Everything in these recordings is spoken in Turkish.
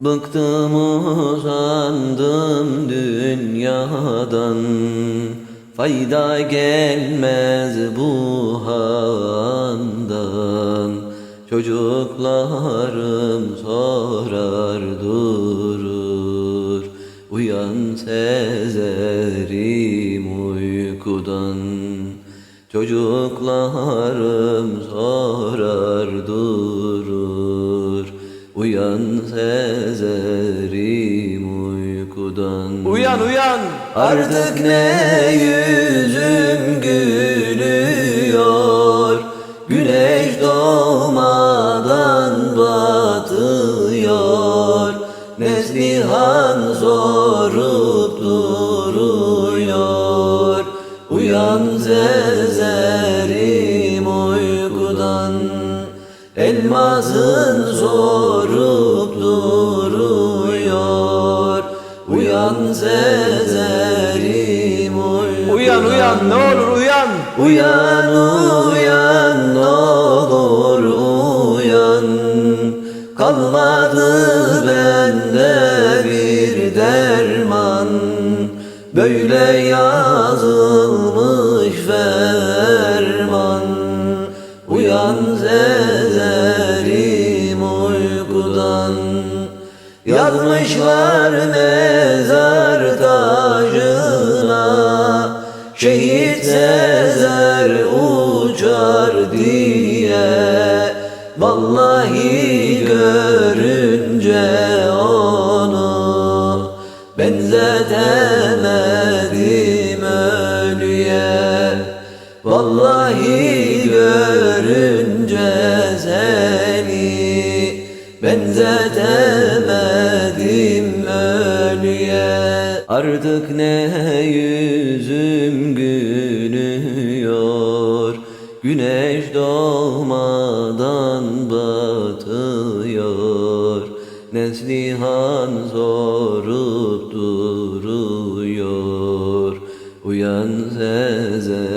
Bıktım uzandım dünyadan. Fayda gelmez bu handan Çocuklarım sorar durur. Uyan sezerim uykudan. Çocuklarım sorar durur Uyan sezerim uykudan. Uyan uyan. Artık ne yüzüm gülüyor? Güneş doğmadan batıyor. Neslihan Elmasın sorup duruyor. Uyan sezerim uykudan Uyan uyan ne olur uyan. Uyan uyan ne olur uyan. Kalmadı bende bir derman. Böyle yazılmış ferman. Uyan sezerim Yazmışlar mezar taşına Şehit Sezer uçar diye. Vallahi görünce onu Benzetemedim ölüye. Vallahi görünce seni Benzetemedim Artık ne yüzüm gülüyor Güneş doğmadan batıyor. Neslihan sorup duruyor Uyan sezerim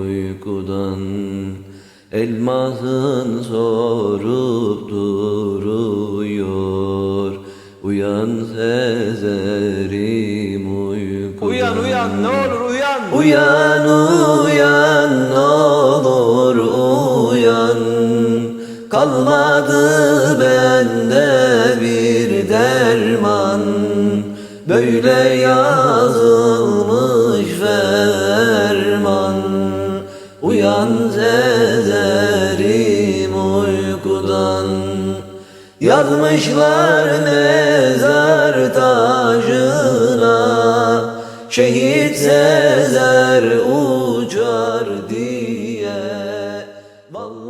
uykudan. Elmasın sorup duruyor Uyan sezerim uykudan. Uyan uyan ne olur uyan. Uyan uyan ne olur uyan. Kalmadı bende bir derman. Böyle yazılmış ferman. Uyan sezerim Yazmışlar mezar taşına Şehit Sezer uçar diye.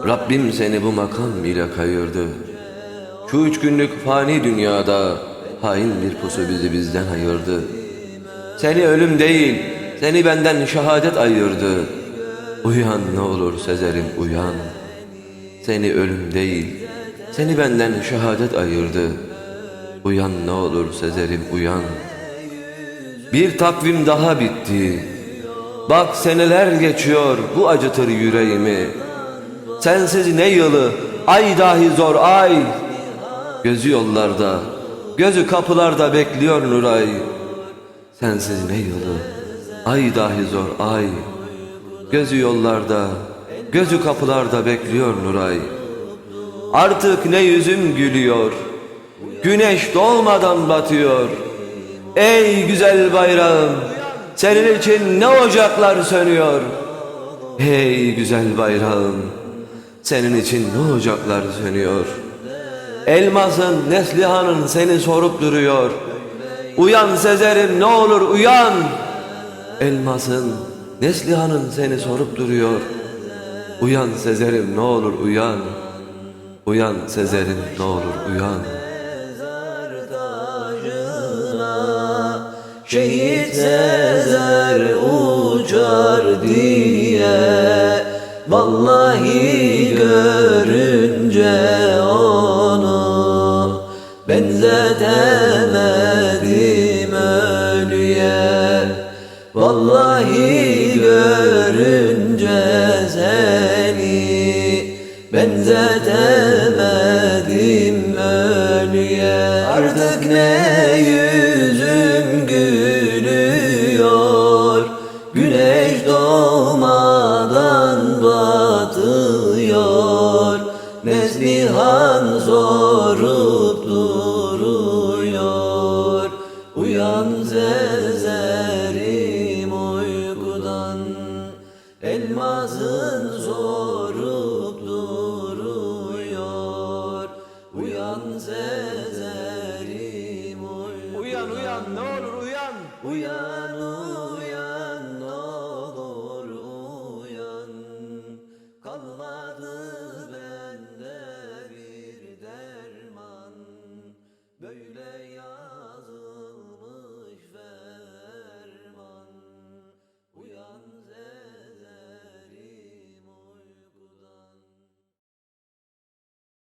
Rabbim seni bu makam ile kayırdı. Şu üç günlük fani dünyada Hain bir pusu bizi bizden ayırdı. Seni ölüm değil Seni benden şehadet ayırdı. Uyan ne olur Sezer'im uyan. Seni ölüm değil Seni benden şehadet ayırdı Uyan ne olur Sezer'im uyan bir takvim daha bitti. Bak seneler geçiyor bu acıtır yüreğimi. Sensiz ne yılı, ay dahi zor ay. Gözü yollarda, gözü kapılarda bekliyor Nuray. Sensiz ne yılı, ay dahi zor ay. Gözü yollarda, gözü kapılarda bekliyor Nuray. Artık ne yüzüm gülüyor, güneş doğmadan batıyor. Ey güzel bayrağım, senin için ne ocaklar sönüyor. Ey güzel bayrağım, senin için ne ocaklar sönüyor. Elmasın, Neslihan'ın seni sorup duruyor. Uyan Sezer'im ne olur uyan. Elmasın, Neslihan'ın seni sorup duruyor. Uyan Sezer'im ne olur uyan. Uyan Sezer'im ne olur uyan. Şehit Sezer uçar diye Vallahi görünce onu Benzetemedim ölüye Vallahi görünce seni Benzetemedim ne